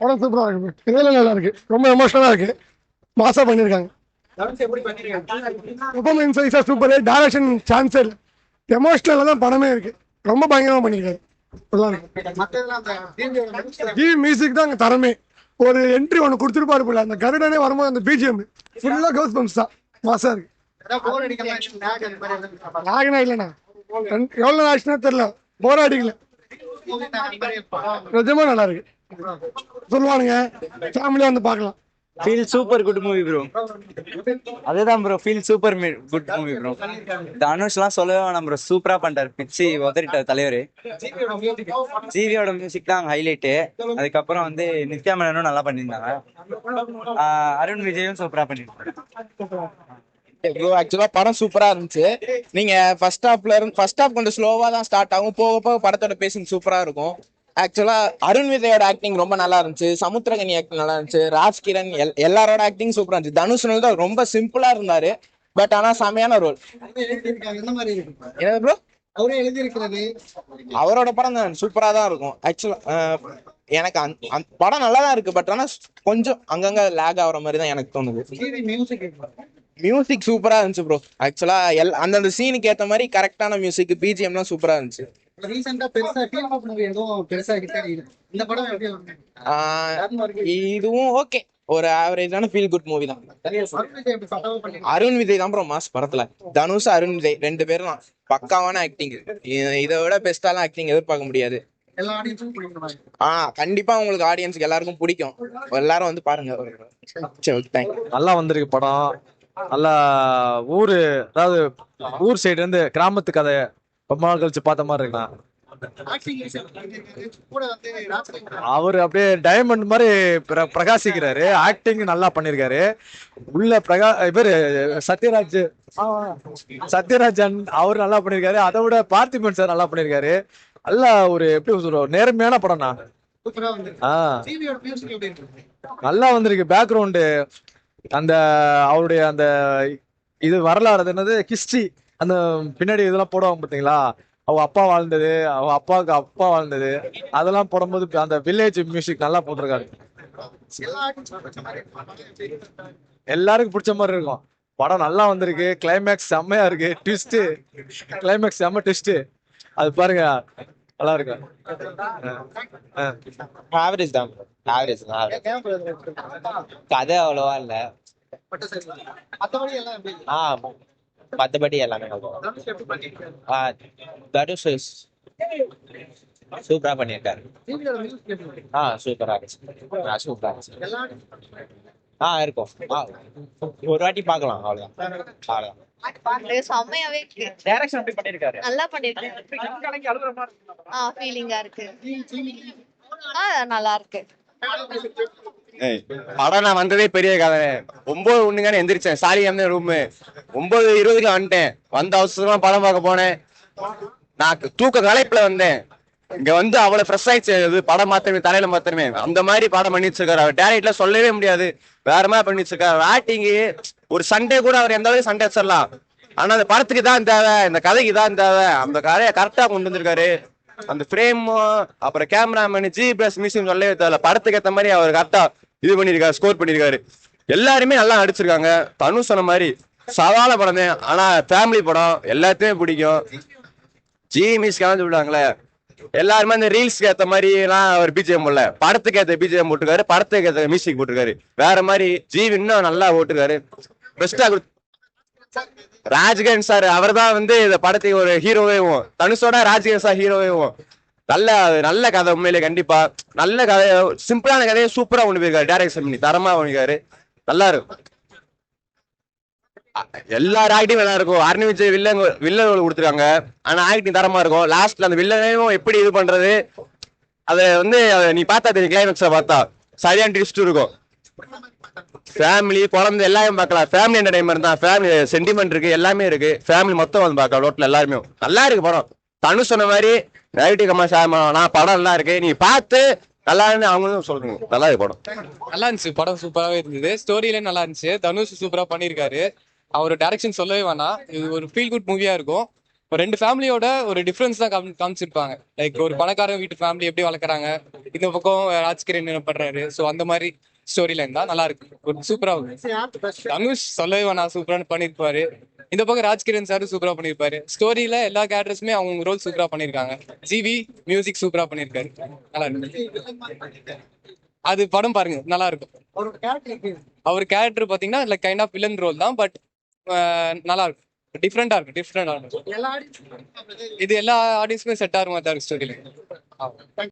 படம் சூப்பராக இருக்கு. ரியலாக நல்லா இருக்கு. ரொம்ப எமோஷனலாக இருக்கு. மாசா பண்ணியிருக்காங்க பெர்ஃபார்மன்ஸ் வைஸாக சூப்பர் டைரக்ஷன் சான்ஸே இல்லை. எமோஷனலாக தான் படமே இருக்கு. ரொம்ப பயங்கரமாக பண்ணியிருக்காரு ஜி மியூசிக் தான் அங்கே தரமே. ஒரு என்ட்ரி ஒன்று கொடுத்துருப்பாரு போல. அந்த கருடனே வரும்போது அந்த பிஜிஎம் ஃபுல்லாக கவுஸ் பம்ப்ஸ் தான். மாசா இருக்கு. நாகனா இல்லைண்ணா. எவ்வளோ ஆச்சுன்னா தெரியல. போரா அடிக்கல. நிஜமா நல்லா இருக்கு. சொல்லுவானுங்க. ஃபேமிலியா வந்து பார்க்கலாம். Feel super good movie bro அதுதான் bro feel super good movie bro தனுஷ்லாம் சொல்லவே வேணாம் ப்ரோ சூப்பரா பண்ணிட்டாரு. பிச்சு உதறிட்டார் தலைவர். ஜிவியோட மியூசிக் தான் ஹைலைட்டு அதுக்கப்புறம் வந்து நித்யா மேனனும் நல்லா பண்ணியிருந்தாங்க. அருண் விஜயும் சூப்பரா பண்ணியிருந்தாங்க ப்ரோ ஆக்சுவலா படம் சூப்பரா இருந்துச்சு. நீங்க ஃபர்ஸ்ட் ஹாஃப்ல இருந்து ஃபர்ஸ்ட் ஹாஃப் கொஞ்சம் ஸ்லோவா தான் ஸ்டார்ட் ஆகும். போக போக படத்தோட பேசிங் சூப்பரா இருக்கும். ஆக்சுவலா அருண் விஜயோட ஆக்டிங் ரொம்ப நல்லா இருந்துச்சு. சமுத்திரகனி ஆக்டிங் நல்லா இருந்துச்சு. ராஜ் கிரண் எல் எல்லாரோட ஆக்டிங் சூப்பரா இருந்துச்சு. தனுஷ் தான் ரொம்ப சிம்பிளா இருந்தாரு. பட் ஆனா செமையான ரோல் என்ன ப்ரோ அவரே எழுதியிருக்கிறது. அவரோட படம் தான். சூப்பரா தான் இருக்கும். ஆக்சுவலா எனக்கு அந்த படம் நல்லா தான் இருக்கு. பட் ஆனா கொஞ்சம் அங்கங்க லேக் ஆகுற மாதிரி தான் எனக்கு தோணுது. மியூசிக் மியூசிக் சூப்பரா இருந்துச்சு ப்ரோ ஆக்சுவலா எல் அந்தந்த சீனுக்கு ஏத்த மாதிரி கரெக்டான மியூசிக் பிஜிஎம்லாம் சூப்பரா இருந்துச்சு. ரீசெண்டா பெருசா எதுவும் பெருசா இந்த படம் எப்படி இதுவும் ஓகே ஒரு ஆவரேஜான ஃபீல் குட் மூவி தான். அருண் விஜய் தான் ப்ரோ மாஸ் படத்துல. தனுஷ் அருண் விஜய் ரெண்டு பேரும் தான். பக்காவான ஆக்டிங் இதை விட பெஸ்டாலாம் ஆக்டிங் எதிர்பார்க்க முடியாது. எல்லா ஆடியன்ஸும் பிடிக்கணும் ஆ கண்டிப்பா உங்களுக்கு ஆடியன்ஸ்க்கு எல்லாருக்கும் பிடிக்கும். எல்லாரும் வந்து பாருங்க. சரி ஓகே தேங்க்யூ நல்லா வந்திருக்கு படம். நல்லா ஊரு அதாவது ஊர் சைடு இருந்து கிராமத்து கதை ரொம்ப நாள் கழிச்சு பார்த்த மாதிரி இருக்கலாம். அவர் அப்படியே டைமண்ட் மாதிரி பிர- பிரகாசிக்கிறாரு. ஆக்டிங் நல்லா பண்ணிருக்காரு. உள்ள பிரகா இவரு சத்யராஜ் சத்யராஜன் அவர் நல்லா பண்ணிருக்காரு. அதை விட பார்த்திபன் சார் நல்லா பண்ணிருக்காரு. நல்லா ஒரு எப்படி சொல்றோம் நேர்மையான படம்னா ஆ. நல்லா வந்திருக்கு பேக்ரவுண்டு அந்த அவருடைய அந்த இது வரலாறு அது என்னது? ஹிஸ்டரி அந்த பின்னாடி இதெல்லாம் போடுவாங்க பார்த்தீங்களா அவங்க அப்பா வாழ்ந்தது அவங்க அப்பாவுக்கு அப்பா வாழ்ந்தது அதெல்லாம் போடும்போது அந்த வில்லேஜ் மியூசிக் நல்லா போட்டிருக்காரு? எல்லாருக்கும் பிடிச்ச மாதிரி இருக்கும் படம் நல்லா வந்திருக்கு கிளைமேக்ஸ் செம்மையா இருக்கு ட்விஸ்ட் கிளைமேக்ஸ் செம்ம ட்விஸ்ட் அது பாருங்க நல்லா இருக்கு. ஆவரேஜ் தான் ஆவரேஜ் தான்? கதை அவ்வளோவா இல்ல? ஆ மற்றபடி எல்லாமே தனுஷ் சூப்பரா பண்ணியிருக்காரு? ஆ சூப்பரா இருந்துச்சு. சூப்பரா இருந்துச்சு. ஆ இருக்கும். ஒரு வாட்டி பார்க்கலாம் அவ்வளோதான் அவ்வளோதான் செம்மையாவே இருக்கு. நல்லா பண்ணிருக்காரு. ஆ ஃபீலிங்கா இருக்கு. ஆ நல்லா இருக்கு. படம் நான் வந்ததே பெரிய கதை. ஒன்பது ஒண்ணுங்கன்னு எந்திரிச்சேன். சாரி அம்மன் ரூமு ஒன்பது இருபதுக்கு வந்துட்டேன். வந்த அவசரமா படம் பார்க்க போனேன். நான் தூக்க கலைப்புல வந்தேன். இங்க வந்து அவ்வளவு ஃப்ரெஷ் ஆயிடுச்சு. படம் மாத்திரமே தலையில மாத்திரமே அந்த மாதிரி படம் பண்ணி வச்சிருக்காரு அவர் டேரக்ட்ல சொல்லவே முடியாது. வேற மாதிரி பண்ணி வச்சிருக்காரு ஒரு சண்டே கூட அவர் எந்த அளவுக்கு சண்டை வச்சிடலாம் ஆனா அந்த படத்துக்கு தான் தேவை. இந்த கதைக்கு தான் தேவை. அந்த கதையை கரெக்டா கொண்டு வந்திருக்காரு. அந்த ஃப்ரேமும் அப்புறம் கேமராமேன் ஜி பிளஸ் மியூசியம் சொல்லவே தேவையில்ல. படத்துக்கு ஏற்ற மாதிரி அவர் கரெக்டா இது பண்ணியிருக்காரு ஸ்கோர் பண்ணியிருக்காரு எல்லாருமே நல்லா நடிச்சிருக்காங்க. தனு சொன்ன மாதிரி சவால படம் தான் ஆனா ஃபேமிலி படம் எல்லாத்தையுமே பிடிக்கும். ஜி மிஸ் கலந்து விடுவாங்களே. எல்லாருமே அந்த ரீல்ஸ்க்கு ஏத்த மாதிரிலாம் அவர் பிஜிஎம் போடல. படத்துக்கு ஏத்த பிஜிஎம் போட்டுருக்காரு படத்துக்கு ஏத்த மியூசிக் போட்டிருக்காரு. வேற மாதிரி ஜீவ் இன்னும் நல்லா ஓட்டுருக்காரு பெஸ்டா ராஜ்கன் சார் அவர் தான் வந்து இந்த படத்துக்கு ஒரு ஹீரோவேவும் தனுஷோட ராஜ்கன் சார் ஹீரோவேவும் நல்ல நல்ல கதை உண்மையிலே கண்டிப்பா. நல்ல கதை சிம்பிளான கதையை சூப்பரா கொண்டு போயிருக்காரு டைரக்ஷன் பண்ணி தரமா பண்ணிருக்காரு நல்லா இருக்கும். எல்லா ஆக்டிங் நல்லா இருக்கும். அருண் விஜய் வில்லன் வில்லன் கொடுத்துருக்காங்க. ஆனா ஆக்டிங் தரமா இருக்கும். லாஸ்ட்ல அந்த வில்லனையும் எப்படி இது பண்றது? அதை வந்து நீ பார்த்தா தெரியும் கிளைமேக்ஸ்ல பார்த்தா. சரியான ட்விஸ்ட் இருக்கும். ஃபேமிலி குழந்தை எல்லாமே பார்க்கலாம். ஃபேமிலி என்டர்டைன்மெண்ட் தான். ஃபேமிலி சென்டிமெண்ட் இருக்கு. எல்லாமே இருக்கு. ஃபேமிலி மொத்தம் வந்து பார்க்கலாம். ரோட்ல எல்லாருமே. நல்லா இருக்கு படம். தனு சொன்ன மாதிரி நெகட்டிவ் கமெண்ட் நான் படம் நல்லா இருக்கு. நீ பார்த்து நல்லா இருந்து அவங்களும் சொல்றீங்க. நல்லா இருக்கு படம். நல்லா இருந்துச்சு. படம் சூப்பராகவே இருந்தது. ஸ்டோரியிலே நல்லா இருந்துச்சு. தனுஷ் சூப்பராக பண்ணியிருக்காரு. அவர் டைரக்ஷன் சொல்லவே வேணாம். இது ஒரு ஃபீல் குட் மூவியாக இருக்கும். இப்போ ரெண்டு ஃபேமிலியோட ஒரு டிஃப்ரென்ஸ் தான் காமி காமிச்சிருப்பாங்க. லைக் ஒரு பணக்காரன் வீட்டு ஃபேமிலி எப்படி வளர்க்குறாங்க இந்த பக்கம் ராஜ்கிரண் என்ன பண்றாரு. ஸோ அந்த மாதிரி ஸ்டோரி லைன் தான் நல்லா இருக்கு. ஒரு சூப்பரா இருக்கு தனுஷ் சொல்லவே வேணாம். சூப்பரான பண்ணியிருப்பாரு. இந்த பக்கம் ராஜ்கிரண் சார் சூப்பரா பண்ணியிருப்பாரு ஸ்டோரியில எல்லா கேரக்டர்ஸுமே அவங்க ரோல் சூப்பரா பண்ணியிருக்காங்க ஜிவி மியூசிக் சூப்பரா பண்ணியிருக்காரு நல்லா இருக்கு. அது படம் பாருங்க நல்லா இருக்கும்? அவர் கேரக்டர் பாத்தீங்கன்னா like kind of villain role தான் பட் நல்லா இருக்கும். டிஃப்ரெண்டா இருக்கும் டிஃப்ரெண்டா இருக்கும். இது எல்லா ஆடியன்ஸுமே செட் ஆகிற மாதிரி தான் ஸ்டோரியில